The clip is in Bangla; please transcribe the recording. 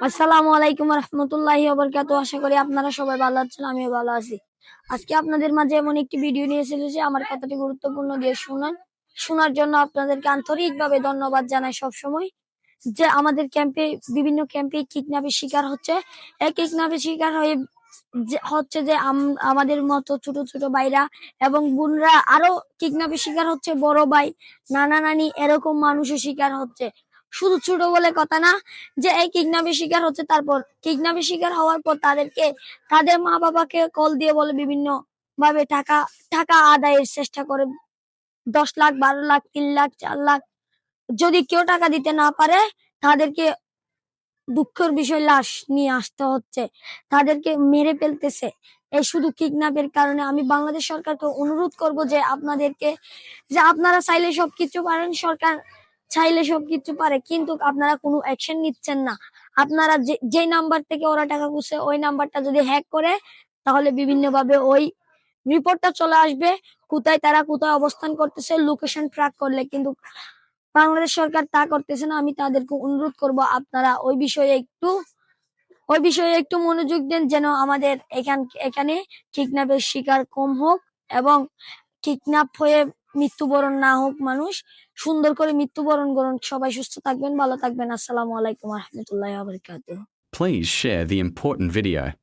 আসসালামু আলাইকুম রহমতুল্লাহি ওবরকাত আশা করি আপনারা সবাই ভালো আছেন, আমিও ভালো আছি। আজকে আপনাদের মাঝে এমন একটি ভিডিও নিয়ে এসেছি আমার কথাটি গুরুত্বপূর্ণ দিয়ে শুনুন। শোনার জন্য আপনাদেরকে আন্তরিকভাবে ধন্যবাদ জানাই সবসময়। যে আমাদের ক্যাম্পে, বিভিন্ন ক্যাম্পে কিডন্যাপের শিকার হচ্ছে। এই কিডন্যাপের শিকার হয়ে হচ্ছে যে আম- আমাদের মতো ছোট ছোট ভাইরা এবং বোনরা আরও কিডন্যাপের শিকার হচ্ছে, বড় ভাই, নানা নানি এরকম মানুষের শিকার হচ্ছে। শুধু ছোট বলে কথা না, যে এই কিডন্যাপের শিকার হচ্ছে তারপর। কিডন্যাপের শিকার হওয়ার পর তাদেরকে, তাদের মা বাবাকে কল দিয়ে বলে বিভিন্ন ভাবে টাকা টাকা আদায়ের চেষ্টা করে। দশ লাখ, বারো লাখ, তিন লাখ, চার লাখ, যদি কেউ টাকা দিতে না পারে, তাদেরকে দুঃখের বিষয় লাশ নিয়ে আসতে হচ্ছে। তাদেরকে মেরে ফেলতেছে। এই শুধু কিডন্যাপের কারণে আমি বাংলাদেশ সরকারকে অনুরোধ করব যে আপনাদেরকে, যে আপনারা চাইলে সবকিছু পারেন সরকার। চাইলে সবকিছু পারে, কিন্তু আপনারা কোনো অ্যাকশন নিচ্ছেন না। আপনারা যে নাম্বার থেকে ওরা টাকা খুঁজছে, ওই নাম্বারটা যদি হ্যাক করে, তাহলে বিভিন্ন ভাবে ওই রিপোর্টটা চলে আসবে। কোথায় তারা কোথায় অবস্থান করতেছে লোকেশন ট্র্যাক করলে, কিন্তু বাংলাদেশ সরকার তা করতেছে না। আমি তাদেরকে অনুরোধ করব, আপনারা ওই বিষয়ে একটু, ওই বিষয়ে একটু মনোযোগ দেন যেন আমাদের এখান, এখানে কিডন্যাপের শিকার কম হোক এবং কিডন্যাপ হয়ে মৃত্যুবরণ না হোক মানুষ, সুন্দর করে মৃত্যুবরণ করুন। সবাই সুস্থ থাকবেন, ভালো থাকবেন। আসসালামু আলাইকুম রহমতুল্লাহ Please share the important.